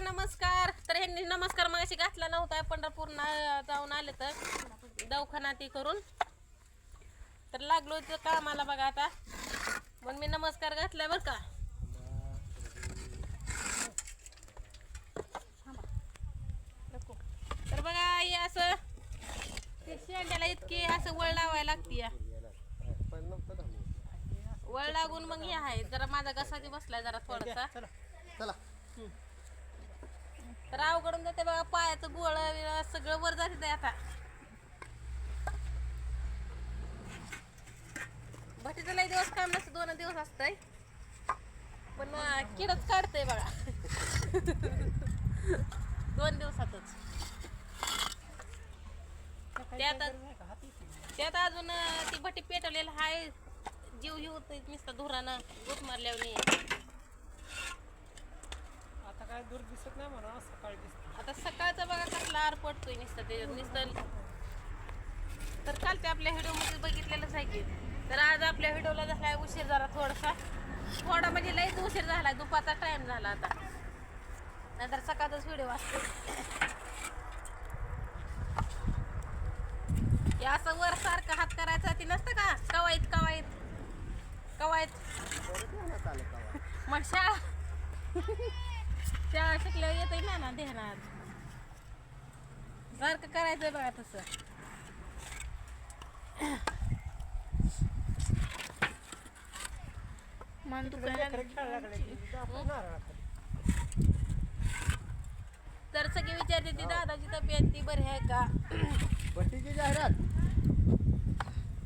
नमस्कार. तर ह्यांनी नमस्कार मग अशी घातला नव्हता पंढरपूर जाऊन आले तर दवाखाना ती करून. तर लागलो तर कामाला बघा आता. मग मी नमस्कार घातलाय बरं का. तर बघा हे असं ते शेंड्याला इतकी असं वळ लावायला लागते या. वळ लागून मग हे आहे. जरा माझा घसाची बसलाय जरा थोडासा. चला. तर अवघडून जाते बघा पायाचं गोळ सगळं वर जाते आता. भटीचं लई दिवस काम नसतं दोन दिवस असतंय. पण किडच काढतंय बघा. दोन दिवसातच. त्यात त्यात अजून ती भटी पेटवलेलं हाय. जीव होत नुसतं धुरानं गुट मारल्यावर आता काय दूर दिसत नाही म्हणा सकाळी दिसत आता सकाळचा बघा कसला आर पडतोय नुसतं ते नुसतं तर कालच्या आपल्या व्हिडिओमध्ये बघितलेलंच आहे की तर आज आपल्या व्हिडिओला झालाय उशीर जरा थोडासा. थोडा म्हणजे लईच उशीर झालाय दुपारचा टाइम झाला आता. नाहीतर सकाळचाच व्हिडिओ असतो हे असं वर सारखं हात करायचा ती नसतं का? कवायत कवायत. कवायत. मग शाळा शिकल्यावर येतंय ना ना ध्यानात सारखं करायचंय बघा तसं. मन दुखायला तर सगळे विचारते ती दादाची तब्येत ती बरी आहे का? पट्टीची जाहिरात.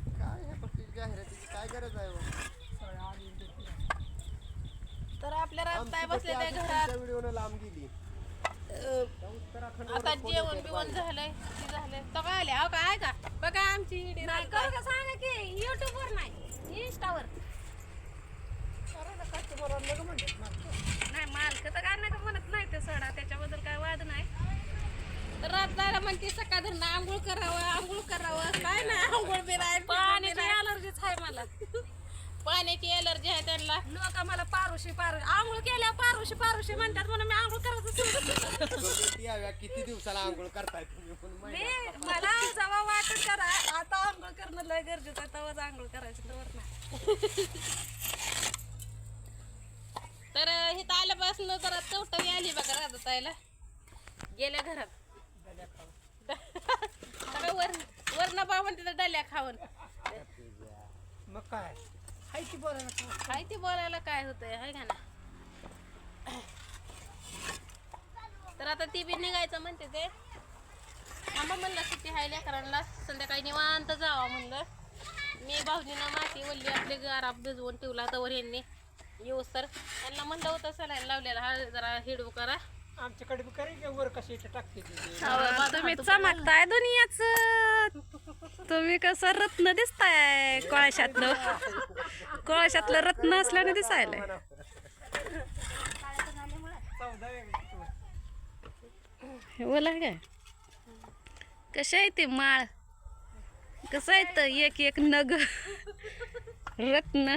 काय आहे पट्टीची जाहिरातीची काय गरज आहे हो? तर आपल्या आमची बसले आता जेवण बिवण झालंय ते झालंय. तर काय आले? अहो काय का? बघा आमची हिडी नाही का सांगा की? युट्यूब वर नाही इंस्टावर नाही मालक तर काय नाही म्हणत नाही ते सडा त्याच्याबद्दल काय वाद नाही. तर रात्राला म्हणते सकाळ धरणं आंघोळ करावं आंघोळ करावं. काय नाही आंघोळ बी नाही पाण्याची अलर्जीच आहे मला. पाण्याची अलर्जी आहे त्यांना. लोक मला पारुशी पारुशी आंघोळ केल्या पारुशी पारुशी म्हणतात म्हणून मी आंघोळ करत ती याव्या किती दिवसाला आंघोळ करताय तुम्ही? पण. मला जेव्हा वाटत करा. आता आंघोळ करणं लय गरजेचं आहे. तेव्हाच आंघोळ करायचं तर नाही. तर इथं आल्यापासून जरा चौटावी आली बघा राहत ताईला गेल्या घरात. सगळं वर वरण पावन तिथं डल्या खाऊन. मग काय? हाय बोलायला? काय? ती बोलायला काय होतंय? हाय का ना तर आता ती बी निघायचं म्हणते ते. आंबा म्हणलं सुट्टी हाय लेकरांना. संध्याकाळी निवांत जावा म्हणलं. मी भाऊजीनं माती वल्ली आपले गाराब भिजवून ठेवला तवर यांनी येऊस तर यांना म्हणलं होतं सलाईन लावलेला हा जरा हिडू करा. आमच्याकडे बी करेल की वर कशी इथे टाकते ती. तुम्ही चमकताय दुनियाच. तुम्ही कसं रत्न दिसताय कोळशातलं कोळशातलं रत्न असल्याने दिसायलंय. हे बोला काय कसं आहे ते माळ? कसं आहे तर एक एक नग? रत्न?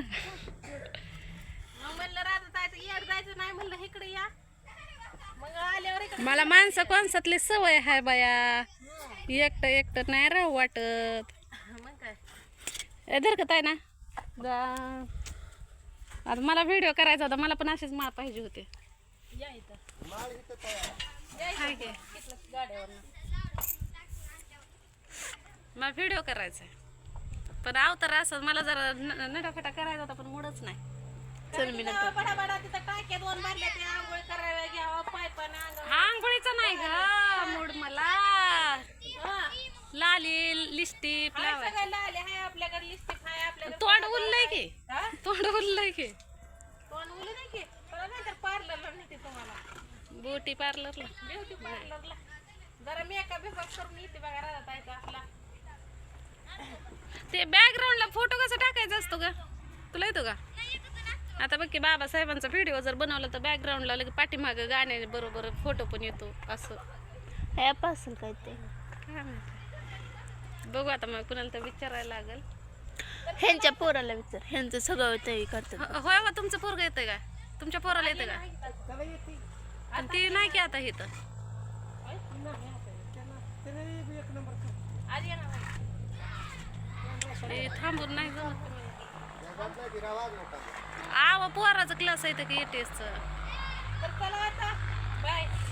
म्हणलं राहत जायचं नाही म्हणलं इकडे या मग आल्यावर मला माणसं कोणसातली सवय आहे बाया? एकटं एकटं नाही राहू वाटत. मग काय ए धरकत आहे ना जा. आता मला व्हिडिओ करायचा होता मला पण असेच माळ पाहिजे होते. या इथं माळ इथं तयार मला व्हिडिओ करायचा आहे पण अवतार असं मला जरा नटाफटा करायचा होता पण मुडच नाही. चल मी आंघोळीचा नाही ग. मूड मला. लाली आपल्याकडे तोंड उरलंय की? तोंड उरलंय की कोण बोलू नाही की मला नाही तर पार्लरला नेते तुम्हाला ब्युटी पार्लरला ब्युटी पार्लरला जरा मेकअप बिकअप करून येते बघा राहत आहे आपला ते बॅकग्राऊंडला फोटो कसा टाकायचा असतो का तुला येतो का आता बघ की बाबासाहेबांचा व्हिडिओ जर बनवला तर बॅकग्राऊंडला लगे पाठीमागं गाण्याच्या बरोबर फोटो पण येतो असं ॲप असेल काय ते काय माहिती बघू आता मग कुणाला तर विचारायला लागेल ह्यांच्या पोराला विचार ह्यांचं सगळं तयारी करतात हो- होय हो तुमचं पोरग येतंय का तुमच्या पोराला येतं का येते पण ते नाही की आता इथं हे थांबून नाही जमत. जगात आवा पोराचा क्लास आहे की एटीएसचं तर चला